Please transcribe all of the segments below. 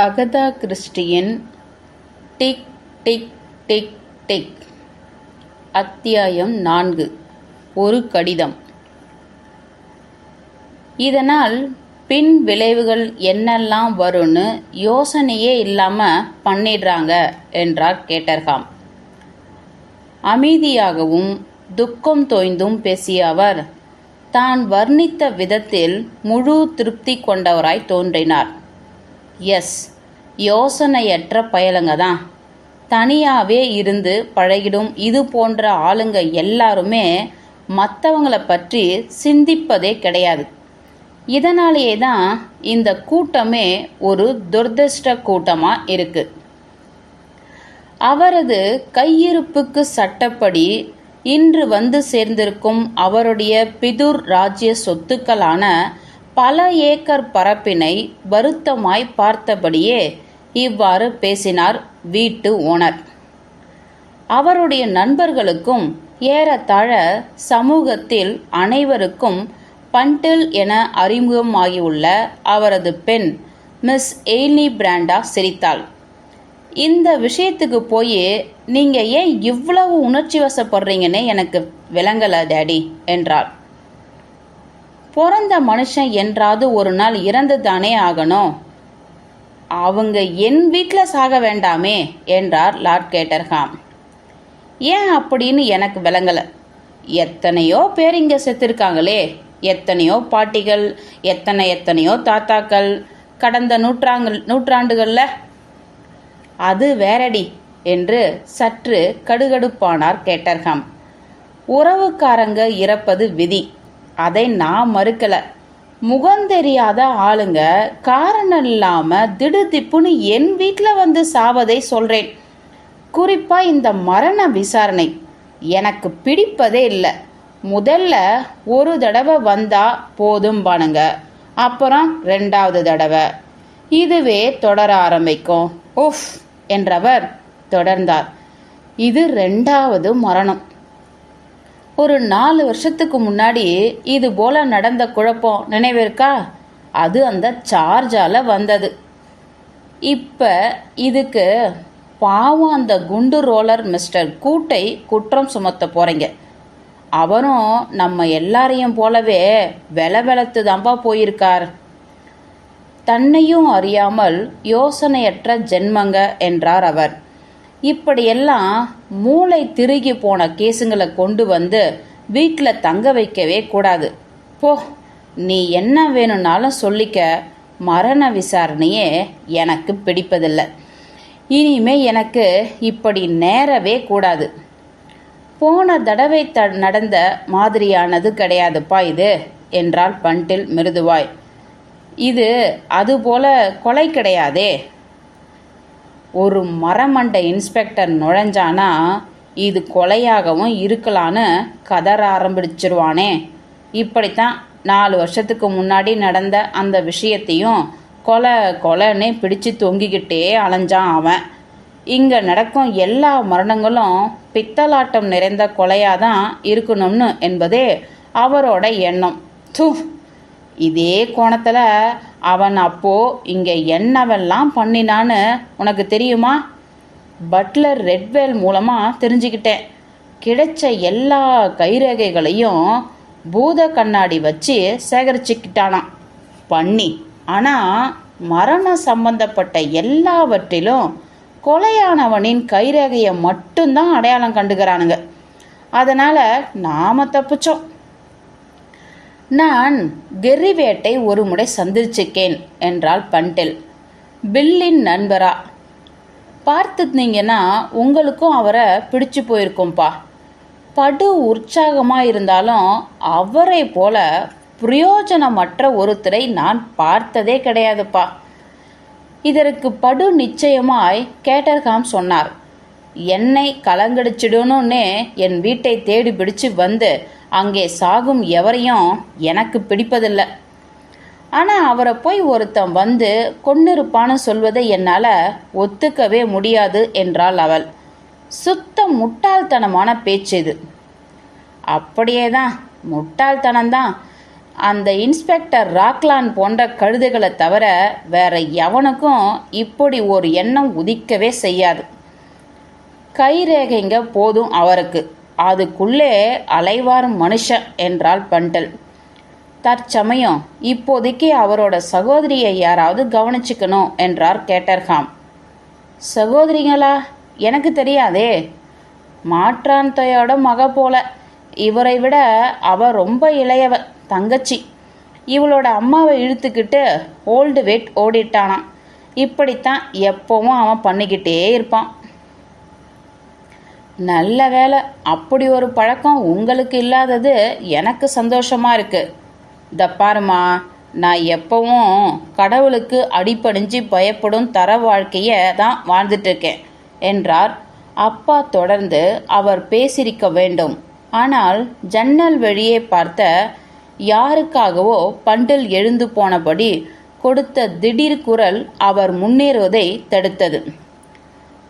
Agatha கிறிஸ்டியின் tick tick tick tick. அத்தியாயம் நான்கு. ஒரு கடிதம். இதனால் பின் விளைவுகள் என்னெல்லாம் வரும்னு யோசனையே இல்லாமல் பண்ணிடுறாங்க என்றார் கேட்டர்காம். அமைதியாகவும் துக்கம் தோய்ந்தும் பேசிய அவர் தான் வர்ணித்த விதத்தில் முழு திருப்தி கொண்டவராய் தோன்றினார். எஸ் யோசனையற்ற பயலுங்க தான் தனியாகவே இருந்து பழகிடும் இது போன்ற ஆளுங்க எல்லாருமே மற்றவங்களை பற்றி சிந்திப்பதே கிடையாது. இதனாலேயே தான் இந்த கூட்டமே ஒரு துரதிருஷ்ட கூட்டமாக இருக்கு. அவரது கையிருப்புக்கு சட்டப்படி இன்று வந்து சேர்ந்திருக்கும் அவருடைய பிதுர் ராஜ்ய சொத்துக்களான பல ஏக்கர் பரப்பினை வருத்தமாய் பார்த்தபடியே இவ்வாறு பேசினார் வீட்டு ஓனர். அவருடைய நண்பர்களுக்கும் ஏறத்தாழ சமூகத்தில் அனைவருக்கும் பண்டில் என அறிமுகமாகியுள்ள அவரது பெண் மிஸ் எய்லி பிராண்டா சிரித்தாள். இந்த விஷயத்துக்கு போய் நீங்கள் ஏன் இவ்வளவு உணர்ச்சி வசப்படுறீங்கன்னு எனக்கு விளங்கலை டேடி என்றாள். பிறந்த மனுஷன் என்றாவது ஒரு நாள் இறந்து தானே ஆகணும்? அவங்க என் வீட்டில் சாக வேண்டாமே என்றார் லார்ட் கேட்டர்ஹாம். ஏன் அப்படின்னு எனக்கு விளங்கலை. எத்தனையோ பேர் இங்கே செத்துருக்காங்களே. எத்தனையோ பாட்டிகள் எத்தனை எத்தனையோ தாத்தாக்கள் கடந்த நூற்றாங்கு நூற்றாண்டுகளில். அது வேறடி என்று சற்று கடுகடுப்பானார் கேட்டர்ஹாம். உறவுக்காரங்க இறப்பது விதி. அதை நான் மறுக்கல. முகந்தெரியாத ஆளுங்க காரணம் இல்லாம திடுதிப்புன்னு என் வீட்டில் வந்து சாவதை சொல்றேன். குறிப்பா இந்த மரண விசாரணை. எனக்கு பிடிப்பதே இல்லை. முதல்ல ஒரு தடவை வந்தா போதும் பானுங்க. அப்புறம் ரெண்டாவது தடவை. இதுவே தொடர ஆரம்பிக்கும். உஃப்! என்றவர் தொடர்ந்தார். இது ரெண்டாவது மரணம். ஒரு நாலு வருஷத்துக்கு முன்னாடி இது போல நடந்த குழப்பம் நினைவிருக்கா? அது அந்த சார்ஜால வந்தது. இப்ப இதுக்கு பாவம் அந்த குண்டு ரோலர் மிஸ்டர் கூட்டை குற்றம் சுமத்த போறீங்க. அவரும் நம்ம எல்லாரையும் போலவே வெல வெளத்து தாம்பா போயிருக்கார். தன்னையும் அறியாமல் யோசனையற்ற ஜென்மங்க என்றார் அவர். இப்படியெல்லாம் மூளை திருகி போன கேஸுங்களை கொண்டு வந்து வீட்டில் தங்க வைக்கவே கூடாது. போ நீ என்ன வேணும்னாலும் சொல்லிக்க மரண விசாரணையே எனக்கு பிடிப்பதில்லை. இனிமே எனக்கு இப்படி நேரவே கூடாது. போன தடவை த நடந்த மாதிரியானது கிடையாதுப்பா இது என்றால் பண்டில் மிருதுவாய். இது அதுபோல கொலை கிடையாதே ஒரு மரமண்ட இன்ஸ்பெக்டர் நுழைஞ்சானா இது கொலையாகவும் இருக்கலான்னு கதற ஆரம்பிச்சிருவானே. இப்படித்தான் நாலு வருஷத்துக்கு முன்னாடி நடந்த அந்த விஷயத்தையும் கொலை கொலைன்னு பிடிச்சு தொங்கிக்கிட்டே அலைஞ்சான் அவன். இங்கே நடக்கும் எல்லா மரணங்களும் பித்தலாட்டம் நிறைந்த கொலையாக தான் இருக்கணும்னு என்பதே அவரோட எண்ணம். தூ இதே கோணத்தில் அவன் அப்போது இங்கே என்னவெல்லாம் பண்ணினான்னு உனக்கு தெரியுமா? பட்லர் ரெட்வேல் மூலமாக தெரிஞ்சுக்கிட்டேன். கிடைச்ச எல்லா கைரேகைகளையும் பூத கண்ணாடி வச்சு சேகரிச்சுக்கிட்டானான் பண்ணி. ஆனால் மரணம் சம்பந்தப்பட்ட எல்லாவற்றிலும் கொலையானவனின் கைரேகையை மட்டும்தான் அடையாளம் கண்டுக்கிறானுங்க அதனால் நாம் தப்பிச்சோம். நான் கெர்ரிவேட்டை ஒரு முறை சந்திச்சிருக்கேன் என்றாள் பண்டில். பில்லின் நண்பரா பார்த்துருந்தீங்கன்னா உங்களுக்கும் அவரை பிடிச்சு போயிருக்கோம்ப்பா படு உற்சாகமாக இருந்தாலும் அவரை போல பிரயோஜனமற்ற ஒருத்தரை நான் பார்த்ததே கிடையாதுப்பா. இதற்கு படு நிச்சயமாய் கேட்டர்காம் சொன்னார் என்னை கலங்கடிச்சிடணும்னு என் வீட்டை தேடி பிடிச்சு வந்து அங்கே சாகும் எவரையும் எனக்கு பிடிப்பதில்லை. ஆனால் அவரை போய் ஒருத்தன் வந்து கொன்னிருப்பான்னு சொல்வதை என்னால் ஒத்துக்கவே முடியாது என்றாள் அவள். சுத்த முட்டாள்தனமான பேச்சு இது. அப்படியே தான் முட்டாள்தனம்தான். அந்த இன்ஸ்பெக்டர் ராக்லான் போன்ற கழுதைகளை தவிர வேற எவனுக்கும் இப்படி ஒரு எண்ணம் உதிக்கவே செய்யாது. கைரேகைங்க போதும் அவருக்கு. அதுக்குள்ளே அலைவார் மனுஷன் என்றாள் பண்டல். தற்சமயம் இப்போதைக்கு அவரோட சகோதரியை யாராவது கவனிச்சுக்கணும் என்றார் கேட்டர்ஹாம் சகோதரிங்களா எனக்கு தெரியாதே. மாற்றான்தையோட மக போல. இவரை விட அவ ரொம்ப இளையவ தங்கச்சி. இவளோட அம்மாவை இழுத்துக்கிட்டு ஓல்டு வெயிட் ஓடிட்டானான் இப்படித்தான் எப்பவும் அவன் பண்ணிக்கிட்டே இருப்பான். நல்ல வேலை அப்படி ஒரு பழக்கம் உங்களுக்கு இல்லாதது எனக்கு சந்தோஷமா இருக்கு. இந்த பாருமா நான் எப்பவும் கடவுளுக்கு அடிபணிஞ்சு பயப்படும் தர வாழ்க்கையை தான் வாழ்ந்துட்டு இருக்கேன் என்றார். அப்பா தொடர்ந்து அவர் பேசியிருக்க வேண்டும். ஆனால் ஜன்னல் வழியே பார்த்த யாருக்காகவோ பண்டில் எழுந்து போனபடி கொடுத்த திடீர் குரல் அவர் முன்னேறுவதை தடுத்தது.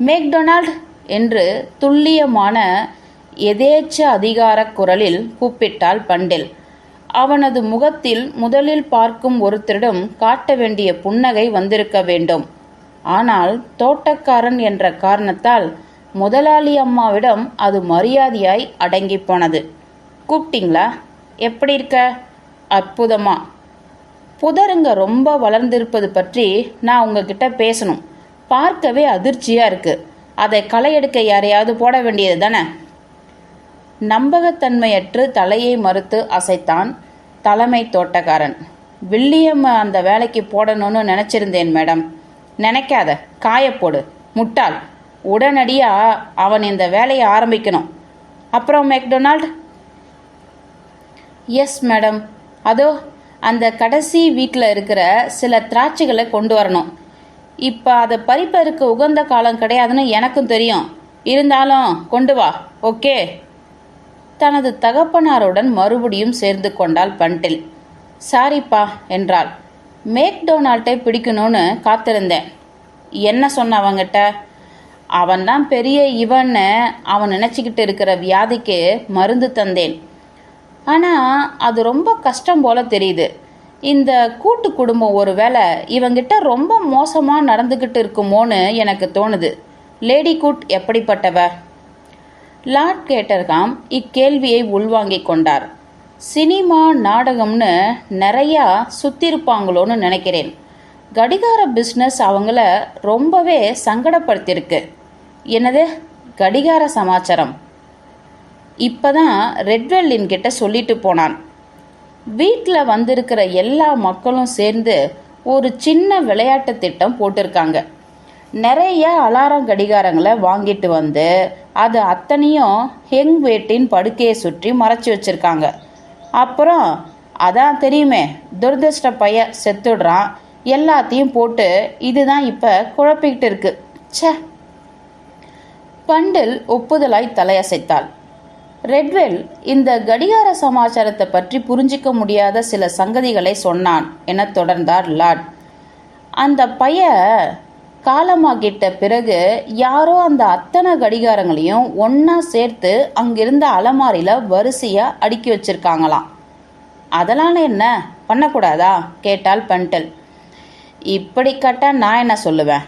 மேக்டொனால்ட் என்று துல்லியமான எதேச்ச அதிகார குரலில் கூப்பிட்டாள் பண்டில். அவனது முகத்தில் முதலில் பார்க்கும் ஒருத்தரிடம் காட்ட வேண்டிய புன்னகை வந்திருக்க வேண்டும். ஆனால் தோட்டக்காரன் என்ற காரணத்தால் முதலாளி அம்மாவிடம் அது மரியாதையாய் அடங்கி போனது. கூப்பிட்டீங்களா? எப்படி இருக்க? அற்புதமா. புதருங்க ரொம்ப வளர்ந்திருப்பது பற்றி நான் உங்ககிட்ட பேசணும். பார்க்கவே அதிர்ச்சியா இருக்கு. அதை களை எடுக்க யாரையாவது போட வேண்டியது தானே? நம்பகத்தன்மையற்று தலையை மறுத்து அசைத்தான் தலைமை தோட்டக்காரன். வில்லியம் அந்த வேலைக்கு போடணும்னு நினச்சிருந்தேன் மேடம். நினைக்காத காயப்போடு முட்டாள். உடனடியாக அவன் இந்த வேலையை ஆரம்பிக்கணும். அப்புறம் மெக்டொனால்ட்? Yes madam. அதோ அந்த கடைசி வீட்டில் இருக்கிற சில திராட்சைகளை கொண்டு வரணும். இப்போ அதை பறிப்பதற்கு உகந்த காலம் கிடையாதுன்னு எனக்கும் தெரியும். இருந்தாலும் கொண்டு வா ஓகே? தனது தகப்பனாருடன் மறுபடியும் சேர்ந்து கொண்டாள் பண்டில். சாரிப்பா என்றாள். மேக்டொனால்ட்டை பிடிக்கணும்னு காத்திருந்தேன். என்ன சொன்ன அவங்கிட்ட? அவன் தான் பெரிய இவன்னு அவன் நினச்சிக்கிட்டு இருக்கிற வியாதிக்கு மருந்து தந்தேன். ஆனால் அது ரொம்ப கஷ்டம் போல தெரியுது. இந்த கூட்டு குடும்பம் ஒருவேளை இவங்கிட்ட ரொம்ப மோசமாக நடந்துக்கிட்டு இருக்குமோன்னு எனக்கு தோணுது. லேடி கூட் எப்படிப்பட்டவ? லார்ட் கேட்டர்காம் இக்கேள்வியை உள்வாங்கிக் கொண்டார். சினிமா நாடகம்னு நிறையா சுத்திருப்பாங்களோன்னு நினைக்கிறேன். கடிகார பிஸ்னஸ் அவங்கள ரொம்பவே சங்கடப்படுத்தியிருக்கு. என்னது? கடிகார சமாச்சாரம். இப்போதான் ரெட்வெல்லின் கிட்ட சொல்லிட்டு போனான். வீட்டில் வந்திருக்கிற எல்லா மக்களும் சேர்ந்து ஒரு சின்ன விளையாட்டு திட்டம் போட்டிருக்காங்க. நிறைய அலாரம் கடிகாரங்களை வாங்கிட்டு வந்து அது அத்தனையும் ஹெங் வேட்டின் படுக்கையை சுற்றி மறைச்சி வச்சிருக்காங்க. அப்புறம் அதான் தெரியுமே துரதிருஷ்ட பைய செத்துடுறான். எல்லாத்தையும் போட்டு இதுதான் இப்போ குழப்பிக்கிட்டு இருக்கு. ச்சே. பண்டில் ஒப்புதலாய் தலையசைத்தாள். ரெட்வெல் இந்த கடிகார சமாச்சாரத்தை பற்றி புரிஞ்சிக்க முடியாத சில சங்கதிகளை சொன்னான் என தொடர்ந்தார் லார்ட். அந்த பைய காலமாகிட்ட பிறகு யாரோ அந்த அத்தனை கடிகாரங்களையும் ஒன்றா சேர்த்து அங்கிருந்த அலமாரியில் வரிசையாக அடுக்கி வச்சிருக்காங்களாம். அதெல்லாம் என்ன? பண்ணக்கூடாதா? கேட்டால் பண்டல். இப்படி கட்ட நான் என்ன சொல்லுவேன்?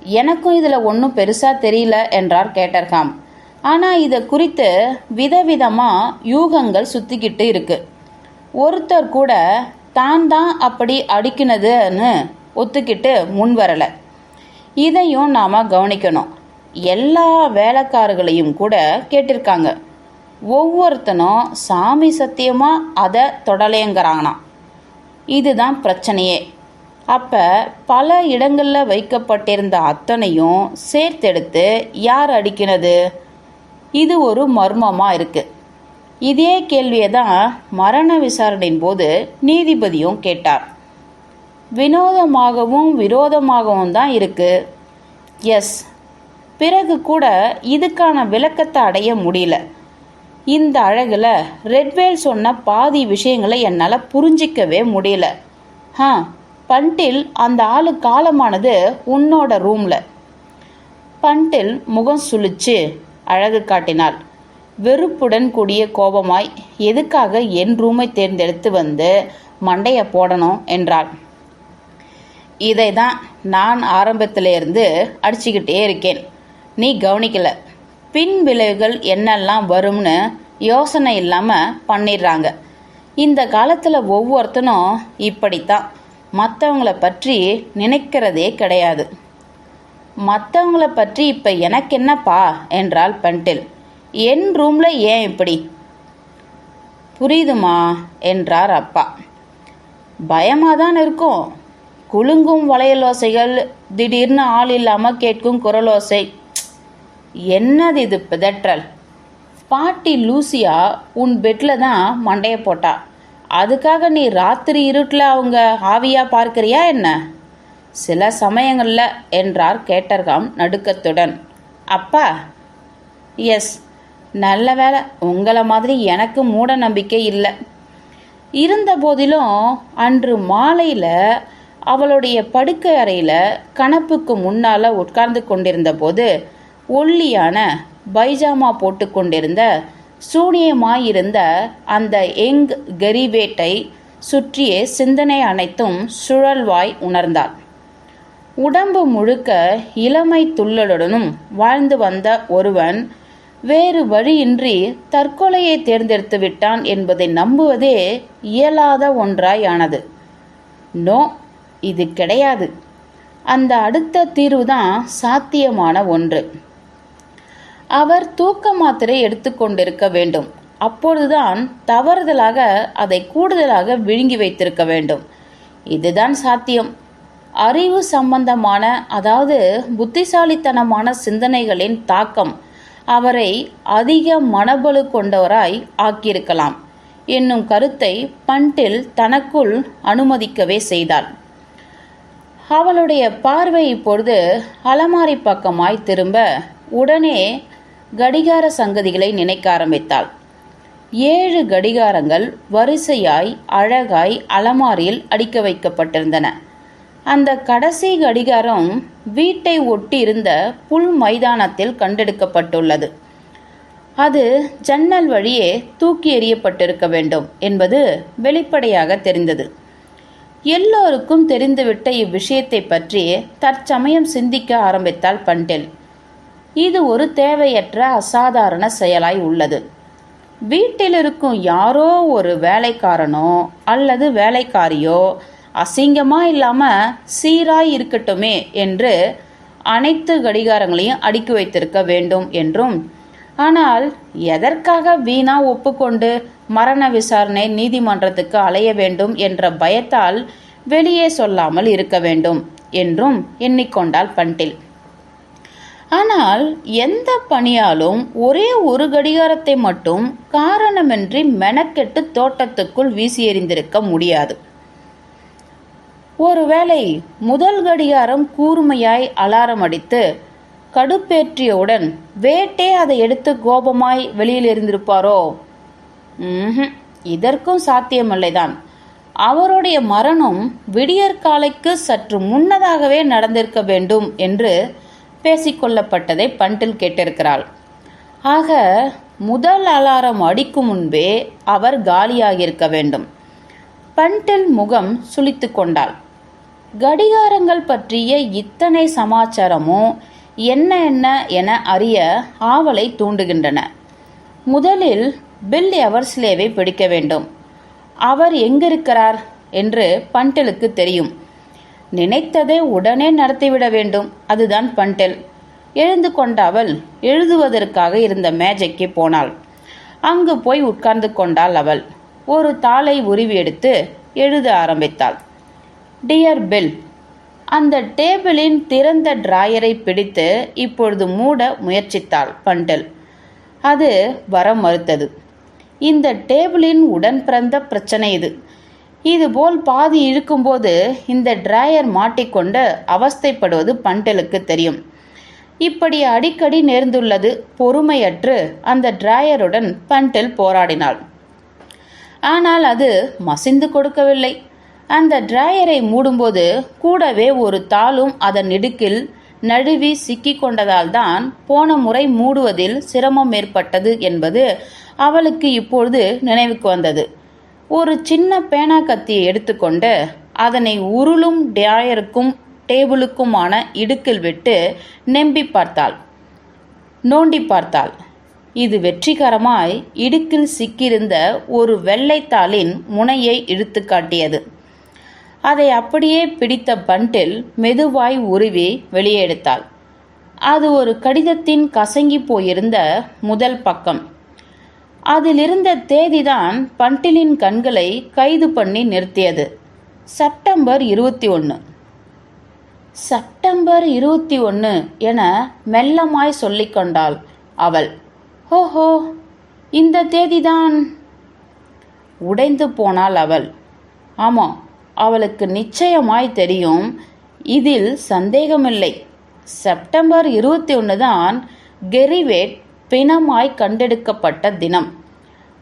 எனக்கும் இதில் ஒன்றும் பெருசாக தெரியல என்றார் கேட்டர்காம். ஆனால் இதை குறித்து விதவிதமாக யூகங்கள் சுற்றிக்கிட்டு இருக்கு. ஒருத்தர் கூட தான் தான் அப்படி அடிக்கினதுன்னு ஒத்துக்கிட்டு முன் வரலை. இதையும் நாம் கவனிக்கணும். எல்லா வேலைக்காரர்களையும் கூட கேட்டிருக்காங்க. ஒவ்வொருத்தனும் சாமி சத்தியமாக அதை தொடலையங்கிறாங்களாம் இதுதான் பிரச்சனையே. அப்போ பல இடங்களில் வைக்கப்பட்டிருந்த அத்தனையும் சேர்த்தெடுத்து யார் அடிக்கினது? இது ஒரு மர்மமாக இருக்குது இதே கேள்வியை தான் மரண விசாரணையின் போது நீதிபதியும் கேட்டார். வினோதமாகவும் விரோதமாகவும் தான் இருக்குது எஸ். பிறகு கூட இதுக்கான விளக்கத்தை அடைய முடியல. இந்த அழகில் ரெட்வேல் சொன்ன பாதி விஷயங்களை என்னால் புரிஞ்சிக்கவே முடியல. ஆ பண்டில் அந்த ஆளு காலமானது உன்னோட ரூமில். பண்டில் முகம் சுழிச்சு அழகு காட்டினாள். வெறுப்புடன் கூடிய கோபமாய் எதுக்காக என் ரூமை தேர்ந்தெடுத்து வந்து மண்டையை போடணும்? என்றாள். இதை தான் நான் ஆரம்பத்திலிருந்து அடிச்சுக்கிட்டே இருக்கேன். நீ கவனிக்கல. பின் விளைவுகள் என்னெல்லாம் வரும்னு யோசனை இல்லாமல் பண்ணிடுறாங்க. இந்த காலத்தில் ஒவ்வொருத்தனும் இப்படித்தான். மற்றவங்கள பற்றி நினைக்கிறதே கிடையாது. மற்றவங்கள பற்றி இப்போ எனக்கு என்னப்பா என்றாள் பண்டில். என் ரூமில் ஏன் இப்படி? புரியுதுமா? என்றார் அப்பா. பயமாக தான் இருக்கும். குலுங்கும் வளையலோசைகள் திடீர்னு ஆள் இல்லாமல் கேட்கும் குரலோசை. என்னது இது பிதற்றல்? பாட்டி லூசியா உன் பெட்டில் தான் மண்டையை போட்டா. அதுக்காக நீ ராத்திரி இருட்டில் அவங்க ஆவியாக பார்க்குறியா என்ன? சில சமயங்களில் என்றார் கேட்டர்காம் நடுக்கத்துடன். அப்பா எஸ் நல்ல வேலை உங்களை மாதிரி எனக்கு மூட நம்பிக்கை இல்லை. இருந்த போதிலும் அன்று மாலையில் அவளுடைய படுக்கை அறையில் கணப்புக்கு முன்னால் உட்கார்ந்து கொண்டிருந்த போது ஒல்லியான பைஜாமா போட்டு கொண்டிருந்த சூனியமாயிருந்த அந்த எங் கெரிவேட்டை சுற்றியே சிந்தனை அனைத்தும் சுழல்வாய் உணர்ந்தாள். உடம்பு முழுக்க இளமை துள்ளலுடனும் வாழ்ந்து வந்த ஒருவன் வேறு வழியின்றி தற்கொலையை தேர்ந்தெடுத்து விட்டான் என்பதை நம்புவதே இயலாத ஒன்றாயானது. நோ இது கிடையாது. அந்த அடுத்த தீர்வுதான் சாத்தியமான ஒன்று. அவர் தூக்க மாத்திரை எடுத்துக்கொண்டிருக்க வேண்டும். அப்பொழுதுதான் தவறுதலாக அதை கூடுதலாக விழுங்கி வைத்திருக்க வேண்டும். இதுதான் சாத்தியம். அறிவு சம்பந்தமான அதாவது புத்திசாலித்தனமான சிந்தனைகளின் தாக்கம் அவரை அதிக மனபலு கொண்டவராய் ஆக்கியிருக்கலாம். என்னும் கருத்தை பண்டில் தனக்குள் அனுமதிக்கவே செய்தாள் அவளுடைய பார்வை இப்பொழுது அலமாரி பக்கமாய் திரும்ப உடனே கடிகார சங்கதிகளை நினைக்க ஆரம்பித்தாள். ஏழு கடிகாரங்கள் வரிசையாய் அழகாய் அலமாரியில் அடிக்க வைக்கப்பட்டிருந்தன. அந்த கடைசி கடிகாரம் வீட்டை ஒட்டி இருந்த புல் மைதானத்தில் கண்டெடுக்கப்பட்டுள்ளது. அது ஜன்னல் வழியே தூக்கி எறியப்பட்டிருக்க வேண்டும் என்பது வெளிப்படையாக தெரிந்தது. எல்லோருக்கும் தெரிந்துவிட்ட இவ்விஷயத்தை பற்றி தற்சமயம் சிந்திக்க ஆரம்பித்தாள் பண்டெல். இது ஒரு தேவையற்ற அசாதாரண செயலாய் உள்ளது. வீட்டில் இருக்கும் யாரோ ஒரு வேலைக்காரனோ அல்லது வேலைக்காரியோ அசிங்கமா இல்லாம சீராய் இருக்கட்டுமே என்று அனைத்து கடிகாரங்களையும் அடுக்கி வைத்திருக்க வேண்டும் என்றும். ஆனால் எதற்காக வீணா ஒப்புக்கொண்டு மரண விசாரணை நீதிமன்றத்துக்கு அலைய வேண்டும் என்ற பயத்தால் வெளியே சொல்லாமல் இருக்க வேண்டும் என்றும் எண்ணிக்கொண்டாள் பண்டில். ஆனால் எந்த பணியாலும் ஒரே ஒரு கடிகாரத்தை மட்டும் காரணமின்றி மெனக்கெட்டு தோட்டத்துக்குள் வீசி எறிந்திருக்க முடியாது. ஒருவேளை முதல் கடிகாரம் கூர்மையாய் அலாரம் அடித்து கடுப்பேற்றியவுடன் வேட்டே அதை எடுத்து கோபமாய் வெளியில் இருந்திருப்பாரோ இதற்கும் சாத்தியமில்லைதான். அவருடைய மரணம் விடியற்காலைக்கு சற்று முன்னதாகவே நடந்திருக்க வேண்டும் என்று பேசிக்கொள்ளப்பட்டதை பண்டில் கேட்டிருக்கிறாள். ஆக முதல் அலாரம் அடிக்கும் முன்பே அவர் காலியாகியிருக்க வேண்டும். பண்டில் முகம் சுளித்து கொண்டாள். கடிகாரங்கள் பற்றிய இத்தனை சமாச்சாரமும் என்ன என்ன என அறிய ஆவலை தூண்டுகின்றன. முதலில் பில் எவர்ஸ்லேவை பிடிக்க வேண்டும். அவர் எங்கிருக்கிறார் என்று பண்டலுக்கு தெரியும். நினைத்ததை உடனே நடத்திவிட வேண்டும். அதுதான் பண்டல். எழுந்து கொண்ட அவள் எழுதுவதற்காக இருந்த மேஜைக்கு போனாள். அங்கு போய் உட்கார்ந்து கொண்டாள் அவள். ஒரு தாளை உருவி எடுத்து எழுத ஆரம்பித்தாள். டியர் பில் அந்த டேபிளின் திறந்த டிராயரை பிடித்து இப்பொழுது மூட முயற்சித்தாள் பண்டல். அது வர மறுத்தது. இந்த டேபிளின் உடன் பிறந்த பிரச்சனை இது. இதுபோல் பாதி இழுக்கும்போது இந்த டிராயர் மாட்டிக்கொண்டு அவஸ்தைப்படுவது பண்டலுக்கு தெரியும். இப்படி அடிக்கடி நேர்ந்துள்ளது பொறுமையற்று அந்த டிராயருடன் பண்டல் போராடினாள். ஆனால் அது மசிந்து கொடுக்கவில்லை. அந்த டிராயரை மூடும்போது கூடவே ஒரு தாளும் அதன் இடுக்கில் நழுவி சிக்கி கொண்டதால்தான் போன முறை மூடுவதில் சிரமம் ஏற்பட்டது என்பது அவளுக்கு இப்பொழுது நினைவுக்கு வந்தது. ஒரு சின்ன பேனா கத்தியை எடுத்துக்கொண்டு அதனை உருளும் டிராயருக்கும் டேபிளுக்குமான இடுக்கில் விட்டு நெம்பி பார்த்தாள். நோண்டி பார்த்தாள். இது வெற்றிகரமாய் இடுக்கில் சிக்கியிருந்த ஒரு வெள்ளைத்தாளின் முனையை இழுத்து காட்டியது. அதை அப்படியே பிடித்த பண்டில் மெதுவாய் உருவி வெளியே எடுத்தாள் அது ஒரு கடிதத்தின் கசங்கி போயிருந்த முதல் பக்கம். அதிலிருந்த தேதிதான் பண்டிலின் கண்களை கைது பண்ணி நிறுத்தியது. செப்டம்பர் இருபத்தி ஒன்று செப்டம்பர் இருபத்தி ஒன்று என மெல்லமாய் சொல்லிக்கொண்டாள் அவள். ஓஹோ இந்த தேதிதான். உடைந்து போனாள் அவள். ஆமாம் அவளுக்கு நிச்சயமாய் தெரியும். இதில் சந்தேகமில்லை. செப்டம்பர் இருபத்தி ஒன்று தான் கெரிவேட் பிணமாய் கண்டெடுக்கப்பட்ட தினம்.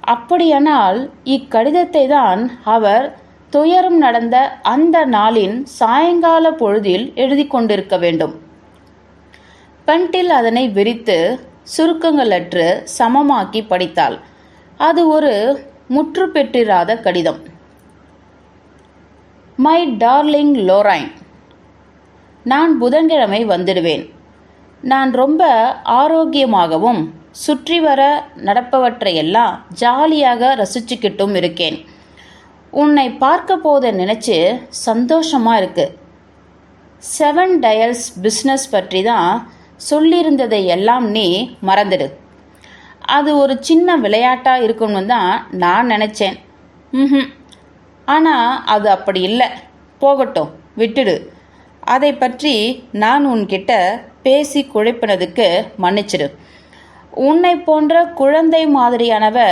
அப்படியானால் இக்கடிதத்தை தான் அவர் துயரம் நடந்த அந்த நாளின் சாயங்கால பொழுதில் எழுதி கொண்டிருக்க வேண்டும். பென்டில் அதனை விரித்து சுருக்கங்களற்று சமமாக்கி படித்தாள். அது ஒரு முற்று பெற்றிராத கடிதம். மை டார்லிங் லோரைன் நான் புதன்கிழமை வந்துடுவேன். நான் ரொம்ப ஆரோக்கியமாகவும் சுற்றி வர நடப்பவற்றையெல்லாம் ஜாலியாக ரசிச்சுக்கிட்டும் இருக்கேன். உன்னை பார்க்க போத நினச்சி சந்தோஷமாக இருக்கு. செவன் டயல்ஸ் பிஸ்னஸ் பற்றி தான் சொல்லியிருந்ததை எல்லாம் நீ மறந்துடு. அது ஒரு சின்ன விளையாட்டாக இருக்கும்னு தான் நான் நினச்சேன். ம் ஆனால் அது அப்படி இல்லை. போகட்டும் விட்டுடு. அதை பற்றி நான் உன்கிட்ட பேசி குழைப்பினதுக்கு மன்னிச்சிடு. உன்னை போன்ற குழந்தை மாதிரியானவ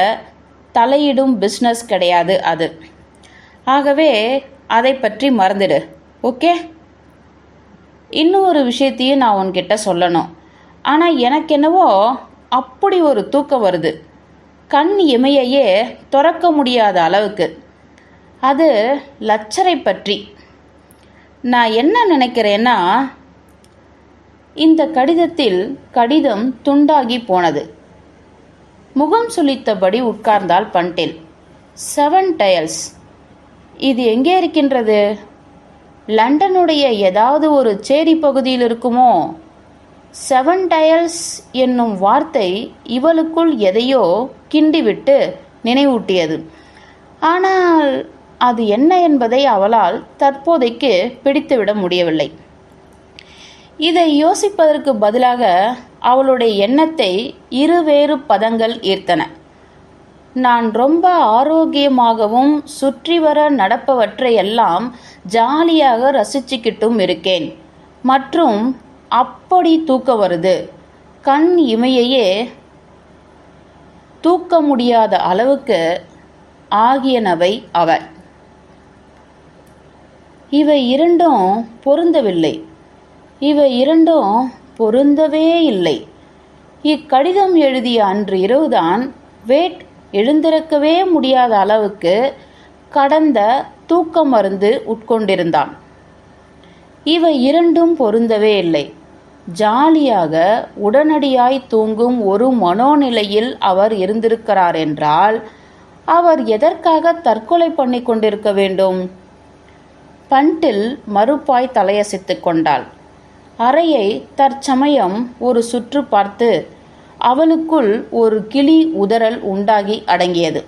தலையிடும் பிஸ்னஸ் கிடையாது அது. ஆகவே அதை பற்றி மறந்துடு. ஓகே? இன்னும் ஒரு விஷயத்தையும் நான் உன்கிட்ட சொல்லணும். ஆனால் எனக்கு என்னவோ அப்படி ஒரு தூக்கம் வருது. கண் இமையையே திறக்க முடியாத அளவுக்கு. அது லச்சரை பற்றி. நான் என்ன நினைக்கிறேன்னா இந்த கடிதத்தில் கடிதம் துண்டாகி போனது. முகம் சுளித்தபடி உட்கார்ந்தால் பண்டில். செவன் டயல்ஸ் இது எங்கே இருக்கின்றது? லண்டனுடைய ஏதாவது ஒரு சேரி பகுதியில் இருக்குமோ? செவன் டயல்ஸ் என்னும் வார்த்தை இவளுக்குள் எதையோ கிண்டிவிட்டு நினைவூட்டியது. ஆனால் அது என்ன என்பதை அவளால் தற்போதைக்கு பிடித்துவிட முடியவில்லை. இதை யோசிப்பதற்கு பதிலாக அவளுடைய எண்ணத்தை இருவேறு பதங்கள் ஈர்த்தன. நான் ரொம்ப ஆரோக்கியமாகவும் சுற்றி வர நடப்பவற்றையெல்லாம் ஜாலியாக ரசிச்சுக்கிட்டும் இருக்கேன். மற்றும் அப்படி தூக்க வருது. கண் இமையையே தூக்க முடியாத அளவுக்கு ஆகியனவை அவர் இவை இரண்டும் பொருந்தவில்லை. இவை இரண்டும் பொருந்தவே இல்லை. இக்கடிதம் எழுதிய அன்று இரவுதான் வேட் எழுந்திருக்கவே முடியாத அளவுக்கு கடந்த தூக்க மருந்து உட்கொண்டிருந்தான். இவை இரண்டும் பொருந்தவே இல்லை. ஜாலியாக உடனடியாய் தூங்கும் ஒரு மனோநிலையில் அவர் இருந்திருக்கிறார் என்றால் அவர் எதற்காக தற்கொலை பண்ணி கொண்டிருக்க வேண்டும்? பண்டில் மறுப்பாய் தலையசைத்து கொண்டாள். அறையை தற்சமயம் ஒரு சுற்று பார்த்து அவளுக்குள் ஒரு கிளி உதறல் உண்டாகி அடங்கியது.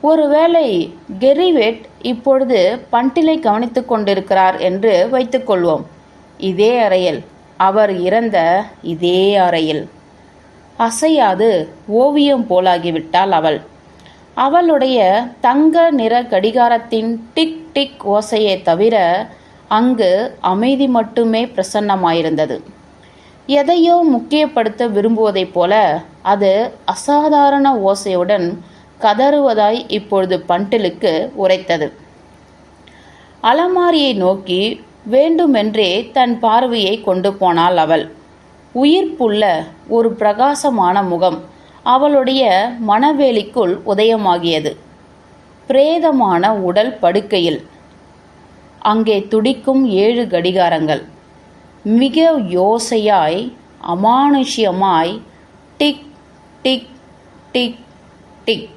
ஒருவேளை கெரிவேட் இப்பொழுது பண்டிலை கவனித்து கொண்டிருக்கிறார் என்று வைத்துக்கொள்வோம் இதே அறையில் அவர் இறந்த இதே அறையில். அசையாது ஓவியம் போலாகிவிட்டாள் அவள். அவளுடைய தங்க நிற கடிகாரத்தின் டிக் டிக் ஓசையை தவிர அங்கு அமைதி மட்டுமே பிரசன்னமாயிருந்தது. எதையோ முக்கியப்படுத்த விரும்புவதைப் போல அது அசாதாரண ஓசையுடன் கதறுவதாய் இப்பொழுது பண்டிலுக்கு உரைத்தது. அலமாரியை நோக்கி வேண்டுமென்றே தன் பார்வையை கொண்டு போனாள் அவள். உயிர்ப்புள்ள ஒரு பிரகாசமான முகம் அவளுடைய மனவேலிக்குள் உதயமாகியது. பிரேதமான உடல் படுக்கையில். அங்கே துடிக்கும் ஏழு கடிகாரங்கள். மிக யோசையாய் அமானுஷ்யமாய் டிக் டிக் டிக் டிக்.